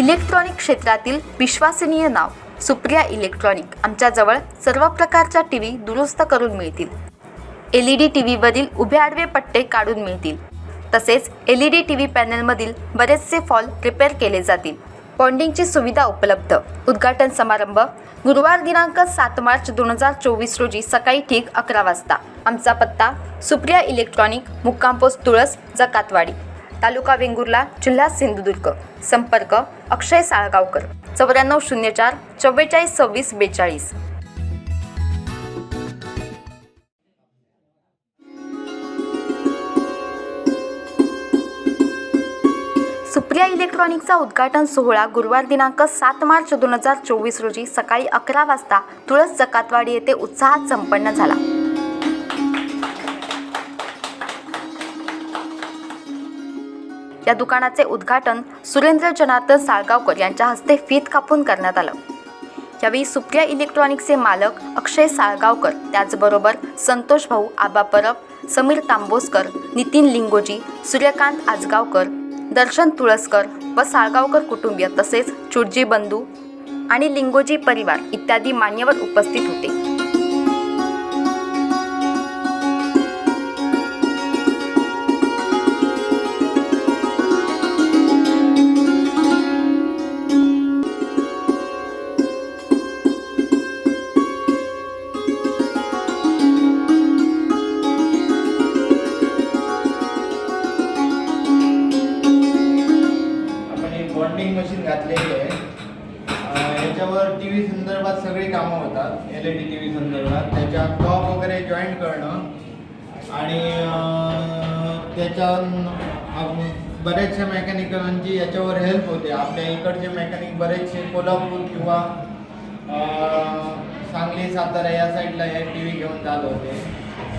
Electronic क्षेत्रातील विश्वसनीय नाव Supriya electronic आमच्याजवळ सर्व प्रकारच्या टी व्ही दुरुस्त करून मिळतील. एल ई डी टी व्हीवरील उभे आडवे पट्टे काढून मिळतील. तसेच L E D T V पॅनलमधील बरेचसे फॉल रिपेअर केले जातील. बॉन्डिंगची सुविधा उपलब्ध. उद्घाटन समारंभ गुरुवार दिनांक सात मार्च दोन हजार चोवीस रोजी सकाळी ठीक अकरा वाजता. आमचा पत्ता सुप्रिया इलेक्ट्रॉनिक मुक्काम पोस्ट तुळस जकातवाडी. तालुका वेंगुर्ला जिल्हा सिंधुदुर्ग. संपर्क अक्षय साळगावकर. चौऱ्याण्णव शून्य चार चव्वेचाळीस सव्वीस बेचाळीस. सुप्रिया इलेक्ट्रॉनिकचा उद्घाटन सोहळा गुरुवार दिनांक सात मार्च दोन हजार चोवीस रोजी सकाळी अकरा वाजता तुळस जकातवाडी येथे उत्साहात संपन्न झाला. या दुकानाचे उद्घाटन सुरेंद्र जनार्दन साळगावकर यांच्या हस्ते फीत कापून करण्यात आलं. यावेळी सुप्रिया इलेक्ट्रॉनिक्सचे मालक अक्षय साळगावकर त्याचबरोबर संतोष भाऊ आबा परब समीर तांबोसकर नितीन लिंगोजी सूर्यकांत आजगावकर दर्शन तुळसकर व साळगावकर कुटुंबीय तसेच चुडजी बंधू आणि लिंगोजी परिवार इत्यादी मान्यवर उपस्थित होते. बॉन्डिंग मशीन घातलेली आहे. याच्यावर टी व्ही संदर्भात सगळी कामं होतात. L E D T V संदर्भात. त्याच्या टॉप वगैरे जॉईंट करणं. आणि त्याच्या बऱ्याचशा मेकॅनिकलांची याच्यावर हेल्प होते. आपल्या इकडचे मेकॅनिक बरेचसे कोल्हापूर किंवा सांगली सातारा या साईडला हे टी व्ही घेऊन जात होते.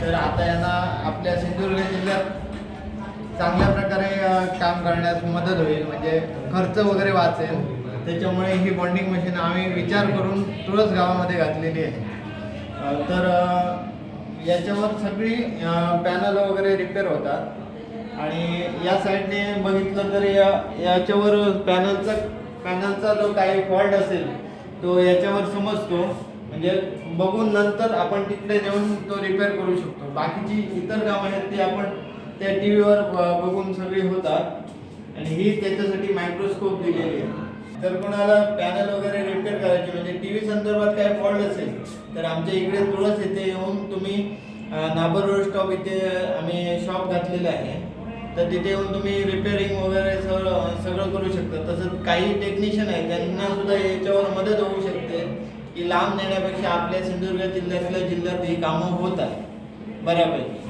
तर आता यांना आपल्या सिंधुदुर्ग जिल्ह्यात चांगल्या प्रकारे काम करण्यास मदत होईल म्हणजे खर्च वगैरे वाचेल. त्याच्यामुळे ही बॉन्डिंग मशीन आम्ही विचार करून तुळस गावामध्ये घातलेली आहे. तर याच्यावर सगळी पॅनल वगैरे रिपेअर होतात. आणि या साईडने बघितलं तर या याच्यावर पॅनलचा पॅनलचा जो काही फॉल्ट असेल तो याच्यावर समजतो. म्हणजे बघून नंतर आपण तिकडे नेऊन तो रिपेअर करू शकतो. बाकीची इतर कामं आहेत ती आपण त्या टी व्हीवर बघून सगळी होतात. आणि ही त्याच्यासाठी मायक्रोस्कोप दिलेली आहे. जर कोणाला पॅनल वगैरे रिपेअर करायची म्हणजे टी व्ही संदर्भात काय फॉल्ट असेल तर आमच्या इकडे तुळस येथे येऊन तुम्ही नाबर रोड स्टॉप इथे आम्ही शॉप घातलेलं आहे. तर तिथे येऊन तुम्ही रिपेअरिंग वगैरे सगळं सगळं करू शकता. तसंच काही टेक्निशियन आहेत त्यांना सुद्धा याच्यावर मदत होऊ शकते की लांब नेण्यापेक्षा आपल्या सिंधुदुर्ग जिल्ह्यातल्या जिल्ह्यात ही कामं होत आहे बऱ्यापैकी.